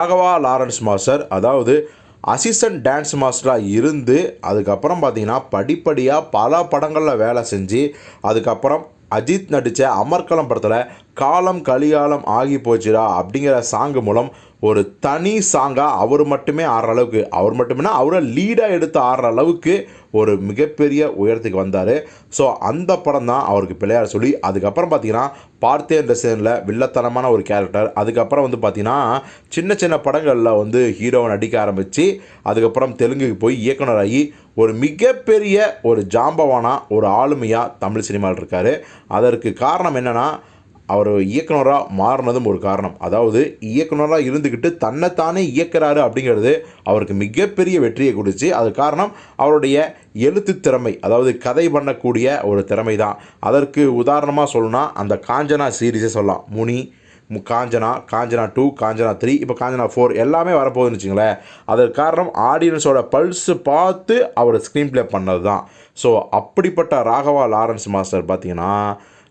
Raghava Lawrence master அதாவது assistant dance மாஸ்டராக இருந்து அதுக்கப்புறம் பார்த்தீங்கன்னா படிப்படியாக பல படங்களில் வேலை செஞ்சு அதுக்கப்புறம் அஜித் நடித்த அமர்கலம் படத்தில் காலம் கலிகாலம் ஆகி போச்சுடா அப்படிங்கிற சாங்கு மூலம் ஒரு தனி சாங்காக அவர் மட்டுமே ஆடுற அளவுக்கு அவர் மட்டுமே அவரை லீடாக எடுத்து ஆடுற அளவுக்கு ஒரு மிகப்பெரிய உயரத்துக்கு வந்தார். ஸோ அந்த படம் தான் அவருக்கு பிள்ளையார் சொல்லி அதுக்கப்புறம் பார்த்தீங்கன்னா பார்த்தேன் ரசனில் வில்லத்தனமான ஒரு கேரக்டர் அதுக்கப்புறம் வந்து பார்த்தீங்கன்னா சின்ன சின்ன படங்களில் வந்து ஹீரோவை நடிக்க ஆரம்பித்து அதுக்கப்புறம் தெலுங்குக்கு போய் இயக்குனராகி ஒரு மிகப்பெரிய ஒரு ஜாம்பவானா ஒரு ஆளுமையாக தமிழ் சினிமாவில் இருக்கார். அதற்கு காரணம் என்னென்னா அவர் இயக்குனராக மாறினதும் ஒரு காரணம். அதாவது இயக்குனராக இருந்துக்கிட்டு தன்னைத்தானே இயக்கிறாரு அப்படிங்கிறது அவருக்கு மிகப்பெரிய வெற்றியை கொடுத்து அது காரணம் அவருடைய எழுத்து திறமை அதாவது கதை பண்ணக்கூடிய ஒரு திறமை தான் அதற்கு உதாரணமாக சொல்லணும்னா அந்த காஞ்சனா சீரீஸை சொல்லலாம். முனி காஞ்சனா காஞ்சனா டூ காஞ்சனா த்ரீ இப்போ காஞ்சனா ஃபோர் எல்லாமே வரப்போகுதுன்னு வச்சுங்களேன் அதற்கு காரணம் ஆடியன்ஸோட பல்ஸ் பார்த்து அவர் ஸ்க்ரீன் ப்ளே பண்ணது தான் ஸோ அப்படிப்பட்ட ராகவா லாரன்ஸ் மாஸ்டர் பார்த்தீங்கன்னா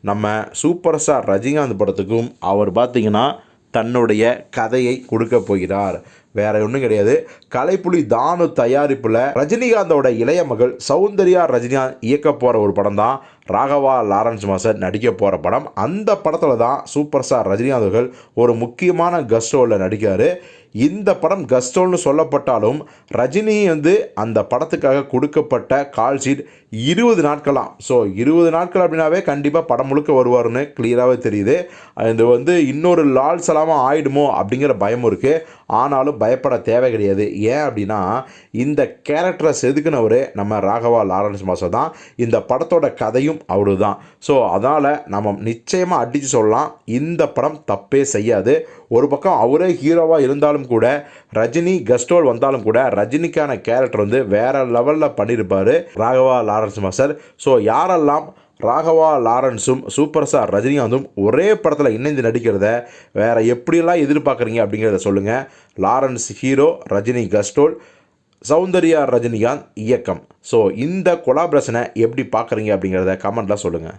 நம்ம சூப்பர் ஸ்டார் ரஜினிகாந்த் படத்துக்கும் அவர் பார்த்திங்கன்னா தன்னுடைய கதையை கொடுக்க போகிறார். வேற ஒன்றும் கிடையாது. கலைப்புலி தானு தயாரிப்பில் ரஜினிகாந்தோட இளைய மகள் சௌந்தர்யா ரஜினிகாந்த் இயக்க போகிற ஒரு படம் தான் ராகவா லாரன்ஸ் மாஸ்டர் நடிக்க போகிற படம். அந்த படத்தில் தான் சூப்பர் ஸ்டார் ரஜினிகாந்த் அவர்கள் ஒரு முக்கியமான கெஸ்ட் ரோலில் நடிக்காரு இந்த படம் கஸ்டோல்னு சொல்லப்பட்டாலும் ரஜினி வந்து அந்த படத்துக்காக கொடுக்கப்பட்ட கால் ஷீட் இருபது நாட்களாம். ஸோ இருபது நாட்கள் அப்படின்னாவே கண்டிப்பாக படம் முழுக்க வருவார்னு கிளியராகவே தெரியுது. இது வந்து இன்னொரு லால் சலாமாக ஆயிடுமோ அப்படிங்கிற பயமும் இருக்குது ஆனாலும் பய பயப்பட தேவை கிடையாது. ஏன் அப்படின்னா இந்த கேரக்டரை செதுக்குனவர் நம்ம ராகவா லாரன்ஸ் மாஸ்டர் தான். இந்த படத்தோட கதையும் அவரு தான் ஸோ அதனால் நம்ம நிச்சயமாக அடித்து சொல்லலாம். இந்த படம் தப்பே செய்யாது. ஒரு பக்கம் அவரே ஹீரோவாக இருந்தாலும் கூட ரஜினி கஸ்டோல் வந்தாலும் கூட ரஜினிக்கான கேரக்டர் வந்து வேறு லெவலில் பண்ணியிருப்பார் ராகவா லாரன்ஸ் மாஸ்டர் ஸோ யாரெல்லாம் ராகவா லாரன்ஸும் சூப்பர் ஸ்டார் ரஜினிகாந்தும் ஒரே படத்தில் இணைந்து நடிக்கிறத வேற எப்படியெல்லாம் எதிர்பார்க்குறீங்க அப்படிங்கிறத சொல்லுங்கள் லாரன்ஸ் ஹீரோ ரஜினி கஸ்டோல் சௌந்தர்யா ரஜினிகாந்த் இயக்கம். ஸோ இந்த கொலாபரேஷனை எப்படி பார்க்குறீங்க அப்படிங்கிறத கமெண்ட்டில் சொல்லுங்கள்